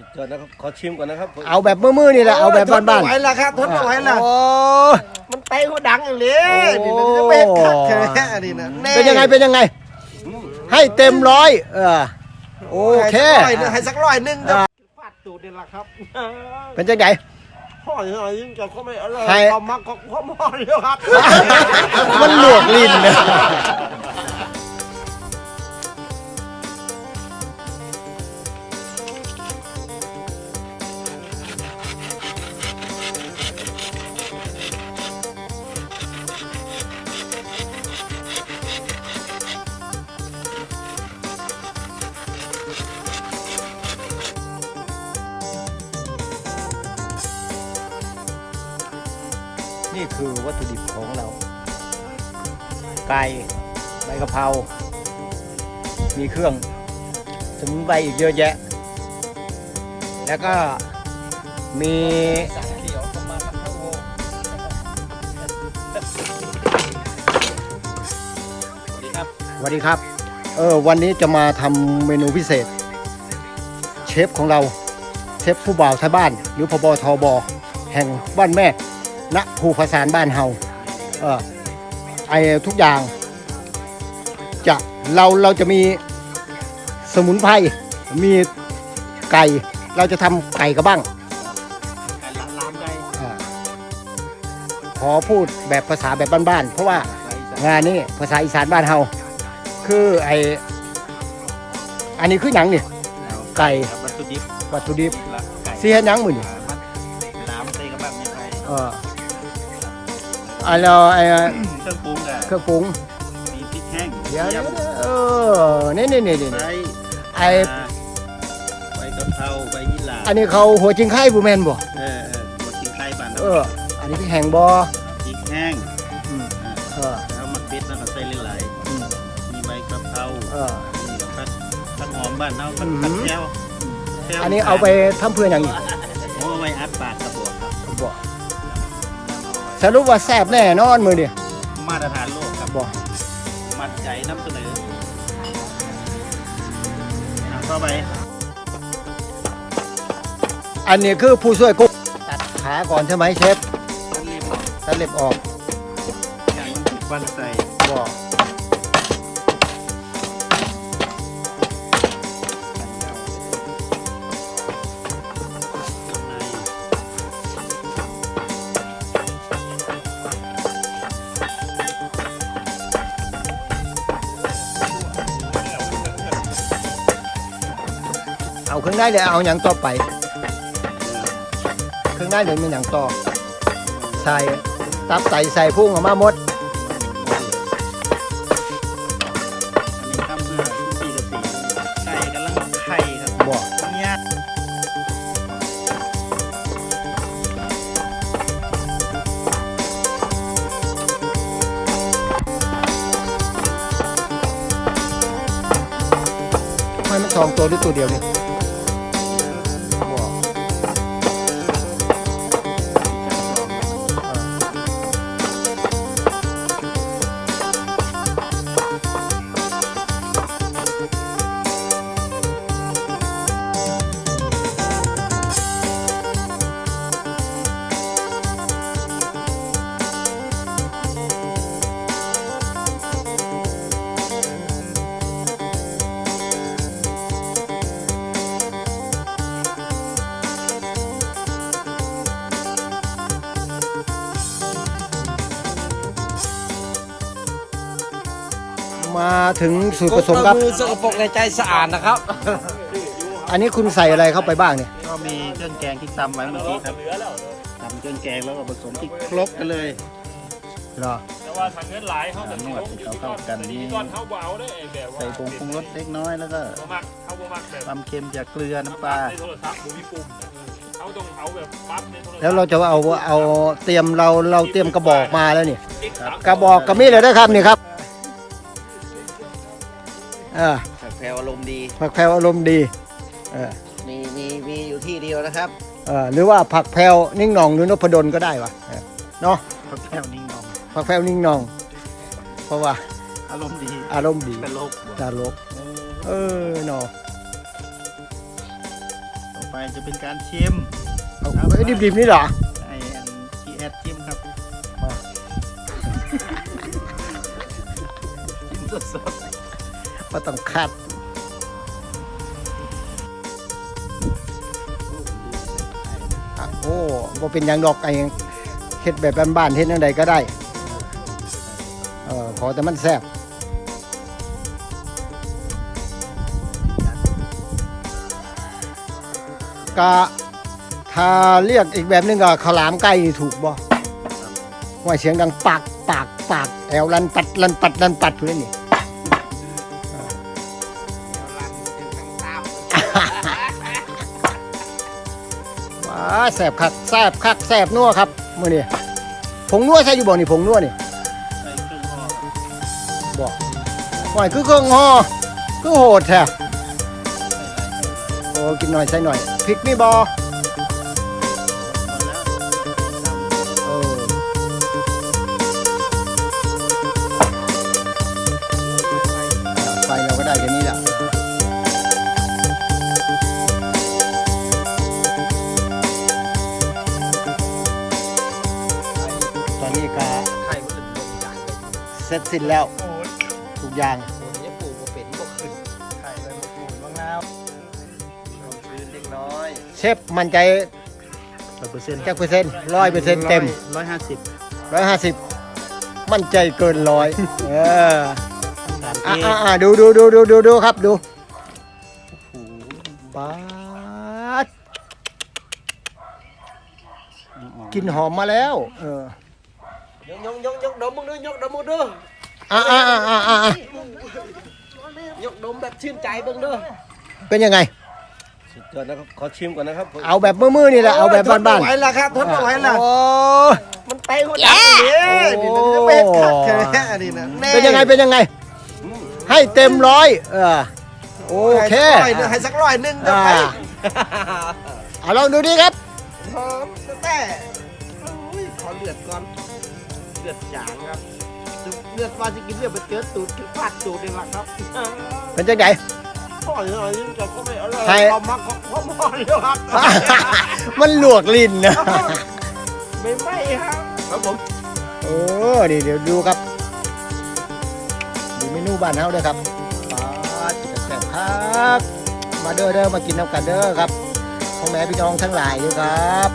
สุดยอดนะครับขอชิมก่อนนะครับผมเอาแบบมือๆนี่แหละเอาแบบบ้านทนไม่ไหวแล้วครับทนไม่ไหวแล้วโอ้มันไปหัวดังอย่างนี้โอ้นี่นะจะไม่คักแค่นี้นะแเป็นยังไงเป็นยังไง ให้เต็มร้อยเออโอเค ให้สักร้อยหนึงให้สักร้อยหนึงเดี๋ยวฟาดตูดนี่แหละครับเป็นจังไง พ่อยังไงยิ่งจะเขาไม่อร่อยให้เขามักเขาเขามอเดียวครับมันหลวกลิ้นเนี่ย นี่คือวัตถุดิบของเรา ไก่ใบกะเพรา มีเครื่องสมุนไพรอีกเยอะแยะ แล้วก็มีสวัสดีครับ เออวันนี้จะมาทำเมนูพิเศษ เชฟของเรา เชฟผู้บ่าวไทยบ้าน หรือพบทบแห่งบ้านแม่ ณภูภาษานบ้านเฮาเออไอทุกอย่างจะเราเราจะมีสมุนไพรมีไก่เราจะทำไก่กระบ้างอ่าขอพูดแบบภาษาแบบบ้านๆเพราะว่างานนี้ภาษาอีสานบ้านเฮาคือไออันนี้คือหยังนี่ไก่วัตถุดิบวัตถุดิบละไก่ซีเฮ็ดหยังมื้อนี่น้ำใส่กระบังไม่ใส่เอออันเราไอเครื่องปรุงกับเครื่องปรุงมีพริกแห้งเดี๋ยวเทียมเออนี่นี่นี่นี่ใบไอ้ใบกะเพราใบยี่หร่าอันนี้เขาหัวจิงไข่บูแมนบ่เออเออหมดทิ้งไข่บานเออ อันนี้พี่แห่งบ่พริกแห้งอืมอ่าเออแล้วมันปิดแล้วก็ใส่หลายอืมๆมีใบกะเพราเออมีผักผักหอมบ้านเฮาผักอืมผักแก้วแก้วอันนี้เอาไปทำเพื่ออย่างนี้โอ้ไว้อัดปากกระบอกครับบ่ สรุปว่าแซ่บแน่นอนมื้อนี้มาตรฐานโลกครับบ่มั่นใจนำเสนออะเข้าไปอันนี้คือผู้ช่วยกุ๊กตัดขาก่อนใช่ไหมเชฟรีบตัดเล็บออกอย่างวันใส่บ่ใน เอาเครื่องในเดี๋ยวเอาหยังต่อไป เครื่องในเดี๋ยวมีหยังต่อใส่ตับไตใส่พุ่งออกมาหมดอันนี้ทำเพื่อทุกปีละปีไก่กำลังไข่ครับบ่เนี่ยไม่มันสองตัวหรือตัวเดียวนี่ ถึงสูตรผสมครับ มือสกปรกในใจสะอาดนะครับ อันนี้คุณใส่อะไรเข้าไปบ้างเนี่ย ก็มีเครื่องแกงที่ตำไว้เมื่อกี้ครับตำเครื่องแกงแล้วก็ผสมที่ครบกันเลยเหรอ แต่ว่าทางเงินหลายเขาจะนวดให้เขาเข้ากันนี่ตอนเขาเบาได้เองแบบว่าใส่ผงปรุงรสเล็กน้อยแล้วก็บ่มักเขาบ่มักแบบความเค็มจากเกลือน้ำปลาในโทรศัพท์บ่มีปุ่มเขาต้องเอาแบบปั๊บในโทรศัพท์แล้วเราจะเอาเอาเตรียมเราเราเตรียมกระบอกมาแล้วนี่ติ๊กต๊อกกระบอกกระมีเลยนะครับนี่ครับเออผักแพรวอารมณ์ดี ผักแพรวอารมณ์ดีเออมีมีมีอยู่ที่เดียวนะครับเออหรือว่าผักแพรวนิ่งหนองหรือนพดลก็ได้วะเออเนาะเขาแก้วนิ่งนองผักแพรวนิ่งหนอง เพราะว่าอารมณ์ดีอารมณ์ดีเป็นโรคตาลกเออเนาะตไปจะเป็นการชิมเอาไอ้ดิบๆนี่เหรอไอ้อันชีแอดชิมครับมาชิมสด ก็ต้องคัดอะโอ้บ่เป็นหยังดอกไอ้เฮ็ดแบบบ้านๆเฮ็ดจังใดก็ได้ เออขอแต่มันแซ่บกะถ้าเรียกอีกแบบหนึงก็ข้าวหลามไก่นี่ถูกบ่ว่าเสียงดังปากปากปากแอวลันปัดลันปัดลันปัดอยู่นี่ แสบคักแสบคักแสบนัวครับมื่อนี้ผงนัวใช่อยู่บ่นี่ผงนัวนี่บ่องห่อครับบ่หอยคือเครื่องห่อคือโหดแท้โอ้กินหน่อยใส่หน่อยพริกมีบ่ สิ้นแล้วทุกอย่างผมยังปลูกมาเป็นก็ขึ้นไข่ใบมะกรูดมะนาวความชื้นเล็กน้อย เชฟมั่นใจร้อยเปอร์เซ็นต์จักเปอร์เซ็นต์ร้อยเปอร์เซ็นต์เต็มร้อยห้าสิบร้อยห้าสิบมั่นใจเกินร้อยเอออ่าที่อ่าดูดูดูดูดูดูครับดูปาดกินหอมมาแล้ว เออ ยกยกยกยกดมมึงด้วยยกดมมึงด้วย อ่าอ่าอ่าอ่าอ่ายกดมแบบชื่นใจเบิ่งด้วยเป็นยังไง สุดยอดนะครับ ขอชิมก่อนนะครับเอาแบบมือๆนี่แหละเอาแบบบ้านทนไม่ไหวแล้วครับทนไม่ไหวแล้วโอ้ มันไปหัวใจเลยนี่นะจะไม่เห็นขัดแค่นี้นะแเป็นยังไงเป็นยังไง ให้เต็มร้อยเออโอเคให้สักร้อยหนึ่งให้สักร้อยหนึ่งเดี๋ยวไปอ่าเอาลองดูดิครับหอมแต่อุ้ยขอเลือดก่อนเลือดจางครับ เลือดฟ้าจะกินเลือดไปเจอตูดคือฟาดตูดนี่แหละครับเป็นจังไงพ่อยังไงยังจะก็ไม่อร่อยใครเอามาของพ่อพ่อเลยครับมันลวกลิ้นนะไม่ไหม่ครับครับผมโอ้ดีเดี๋ยวดูครับดูเมนูบ้านเฮาด้วยครับปาดแซ่บครับ มาเด้อเด้อมากินน้ำกันเด้อครับพ่อแม่พี่น้องทั้งหลายด้วยครับ